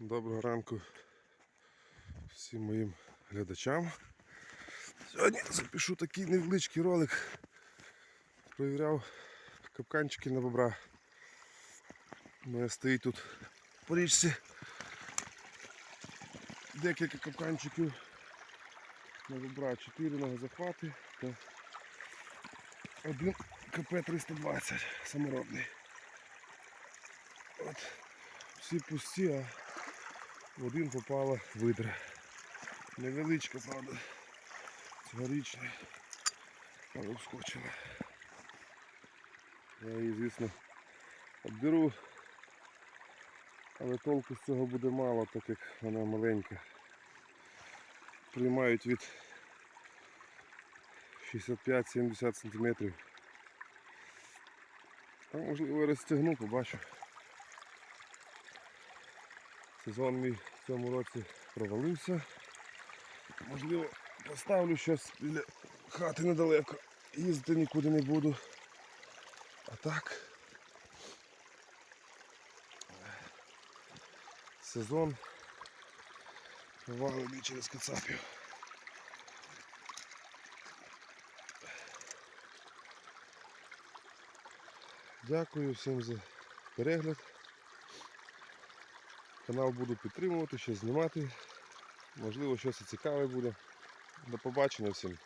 Доброго ранку всім моїм глядачам. Сьогодні запишу такий невеличкий ролик. Провіряв капканчики на бобра. Мене стоїть тут по річці декілька капканчиків на бобра, 4 ногозахвати та один КП-320 саморобний. От, всі пусті, а в один попала видра. Невеличка, правда, цьогорічна, але вскочила. Я її, звісно, обберу, але толку з цього буде мало, так як вона маленька. Приймають від 65-70 см. А можливо розтягну, побачу. Сезон мій в цьому році провалився. Можливо, поставлю щось біля хати недалеко. Їздити нікуди не буду. А так. Сезон провалений через кацапів. Дякую всім за перегляд. Канал буду підтримувати, щось знімати. Можливо, щось цікаве буде. До побачення всім.